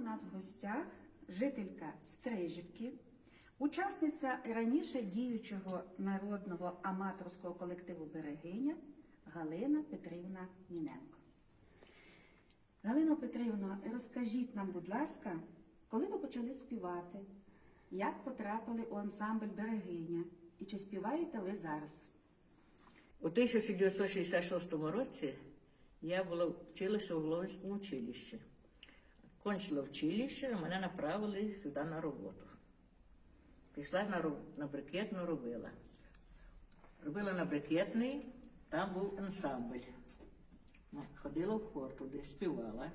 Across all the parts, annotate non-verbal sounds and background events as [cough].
у нас в гостях жителька Стрижівки, учасниця раніше діючого народного аматорського колективу Берегиня Галина Петрівна Міненко. Галино Петрівно, розкажіть нам, будь ласка, коли ви почали співати, як потрапили у ансамбль Берегиня і чи співаєте ви зараз? У 1966 році я була вчилася у Волинському училищі. Кончила училище, мене направили сюди на роботу. Пішла на, на брикетну робила. Робила на брикетний, там був ансамбль. Ну, Ходила в хор туди, співала.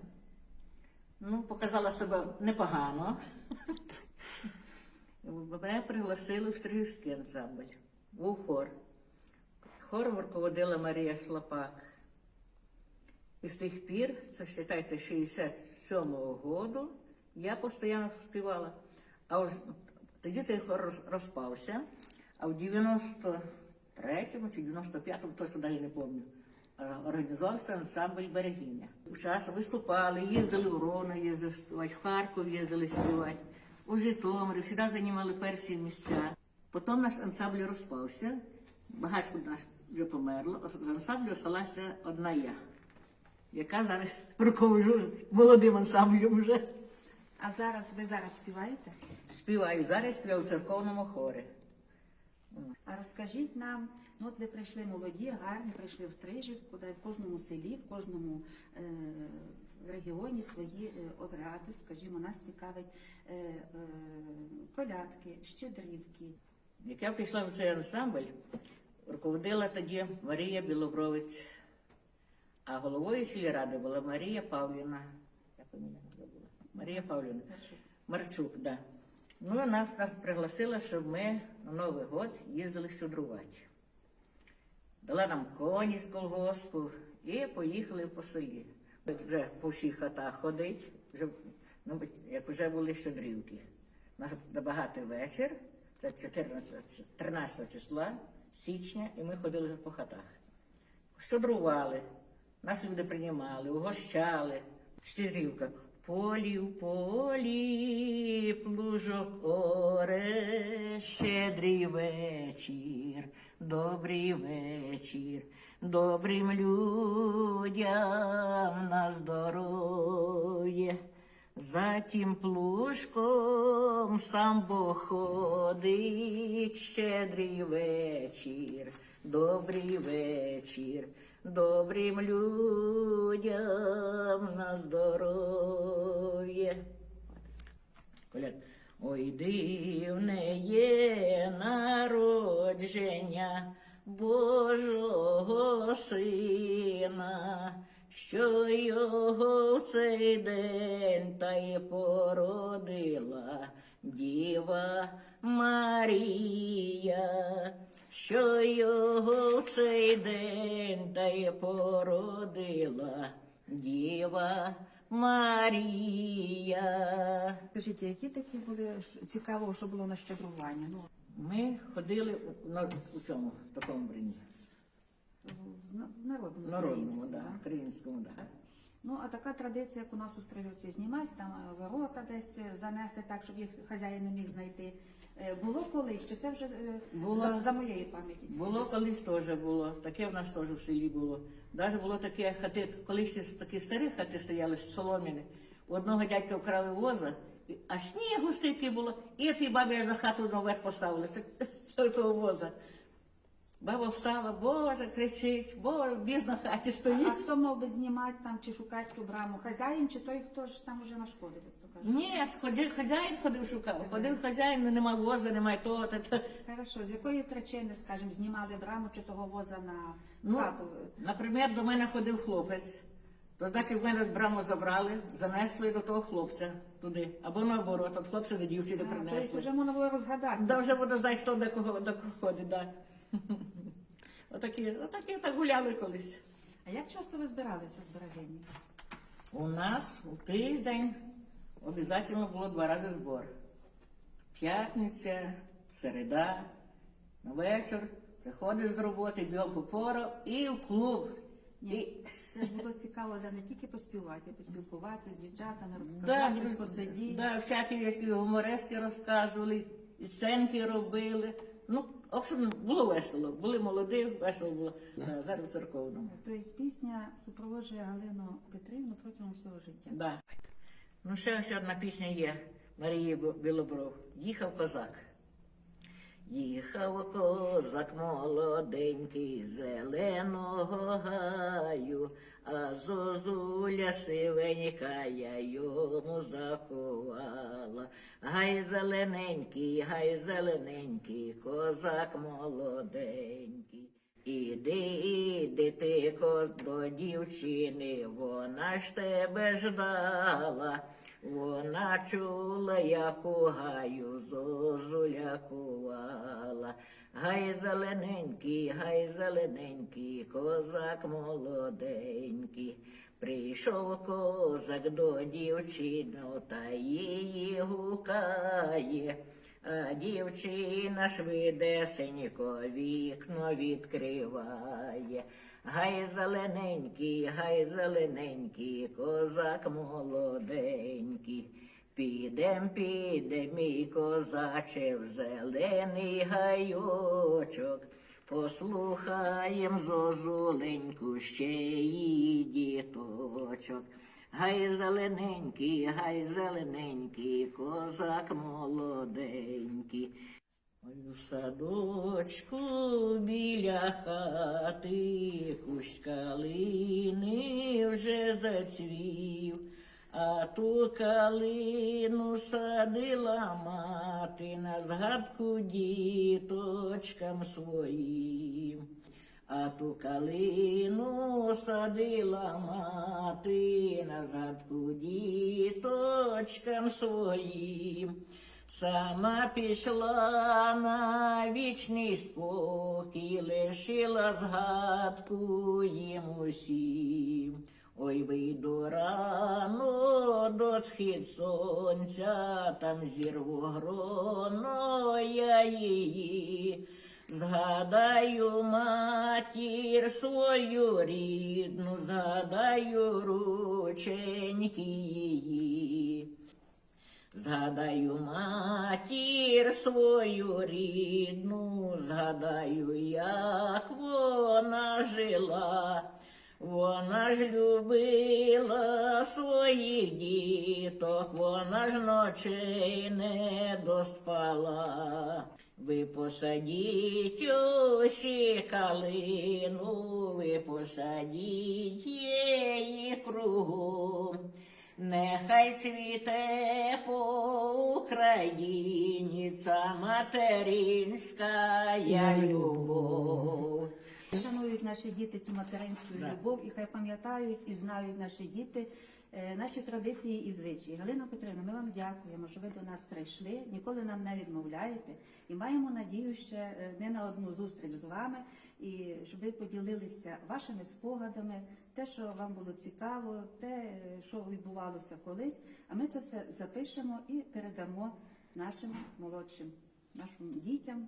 Ну, показала себе непогано. [laughs] Мене пригласили в Стрижівський ансамбль, був хор. Хором руководила Марія Шлапак. І з тих пір, це вважайте, 67-го году, я постійно співала. А ось тоді цей хор розпався, а в 93-му чи 95-му, точно навіть не пам'ятаю, е, організувався ансамбль Берегиня. Час виступали, їздили в Ровно, їздили співати, в Харків їздили співати, у Житомирі, завжди займали перші місця. Потім наш ансамбль розпався, багатько нас вже померло, з ансамблю залишилася одна я, яка зараз руководжу молодим ансамблем вже. А зараз ви зараз співаєте? Співаю, зараз співаю в церковному хорі. А розкажіть нам, ну от ви прийшли молоді, гарні, прийшли в Стрижівку, де в кожному селі, в кожному е, регіоні свої е, обряди, скажімо, нас цікавить е, е, колядки, щедрівки. Як я прийшла в цей ансамбль, руководила тоді Марія Білобровець, а головою сільради була Марія Павлівна. Фамілія забула? Марія Павлівна. Марчук, да. Ну, і нас, нас пригласила, щоб ми на Новий год їздили щедрувати. Дала нам коні з колгоспу і поїхали по селі. Вже по всіх хатах ходить, вже, ну, як вже були щедрівки. У нас набагатий вечір, це 14, 13 числа січня, і ми ходили по хатах. Щедрували, нас люди приймали, угощали. Щедрівка. Полі в полі, плужок оре, щедрий вечір, добрий вечір, добрим людям на здоров'я. За тим плужком сам Бог ходить, щедрий вечір, добрий вечір, добрим людям на здоров'я. Ой, дивне є народження Божого Сина, що його в цей день та й породила Діва Марія, що його в цей день та й породила Діва Марія. Скажіть, які такі були цікавого, що було на щедрування? Ну, Ми ходили у, на, у цьому такому брині. в на- народному, Народному, українському, да, да? українському, да. Ну, а така традиція, як у нас у Стрижівці знімати, там е, ворота десь е, занести так, щоб їх хазяїн не міг знайти. Е, Було колись, чи це вже е, Було. За, за моєї пам'яті? Було колись теж було, таке в нас теж в селі було. Навіть було таке хати, колись такі старі хати стояли з соломіни. У одного дядька вкрали воза, а снігу стільки було, і тій бабі за хату наверх поставили це того воза. Баба встала, Боже, кричить, бо біз на хаті А а хто мав би знімати там чи шукати ту браму? Хазяїн чи той, хто ж там вже нашкодив, як то кажуть? Ні, ходив, хазяїн ходив шукав. Ходив хазяїн, ну нема воза, немає того. Та, та. Хорошо, з якої причини, скажімо, знімали браму чи того воза на Ну, хату? наприклад, до мене ходив хлопець. То значить, в мене браму забрали, занесли до того хлопця туди. Або наоборот, от хлопця до дівчини А, тобто вже можна було розгадати. Да вже буде знати, хто до кого до кого ходить, да. [laughs] Отакі, отакі так гуляли колись. А як часто ви збиралися з берегині? У нас у тиждень обов'язково було два рази збор. П'ятниця, середа, на вечір, приходиш з роботи, бігом по пору і в клуб. Ні, І- це ж було цікаво, да, не тільки поспівати, а поспілкуватися з дівчатами, Да, розказати, щось ну, посидіти. да, всякі гуморески розказували, і сценки робили. Ну, в общем, було весело. Були молоді, весело було. Да, зараз в церковному. Тобто пісня супроводжує Галину Петрівну протягом всього життя. Да. Ну, ще ось одна пісня є Марії Білобров. Їхав козак. Їхав козак молоденький зеленого гаю, а зозуля сивенька я йому закувала. Гай зелененький, гай зелененький, козак молоденький. Іди, іди ти ко до дівчини, вона ж тебе ждала. Вона чула, як у гаю зозуля кувала. Гай зелененький, гай зелененький, козак молоденький. Прийшов козак до дівчини, та її гукає. А дівчина швидесенько вікно відкриває. Гай зелененький, гай зелененький, козак молоденький. Підем, підем, мій козаче, в зелений гайочок. Послухаєм зозуленьку ще її діточок. Гай зелененький, гай зелененький, козак молоденький. Ой, у садочку біля хати кущ калини вже зацвів, а ту калину садила мати на згадку діточкам своїм. А ту калину садила мати на згадку діточкам своїм. Сама пішла на вічний спокій, лишила згадку їм усім. Ой, вийду рано до схід сонця, там зірву гроно я її. Згадаю матір свою рідну, згадаю рученьки її. Згадаю матір свою рідну, згадаю, як вона жила. Вона ж любила своїх діток, вона ж ночей не доспала. Ви посадіть усі калину, ви посадіть її кругом. Нехай світе по Україні ця материнська любов. Шанують наші діти цю материнську любов і хай пам'ятають і знають наші діти е, наші традиції і звичаї. Галина Петрівна, ми вам дякуємо, що ви до нас прийшли, ніколи нам не відмовляєте і маємо надію ще е, не на одну зустріч з вами, і щоб ви поділилися вашими спогадами, те, що вам було цікаво, те, е, що відбувалося колись. А ми це все запишемо і передамо нашим молодшим, нашим дітям.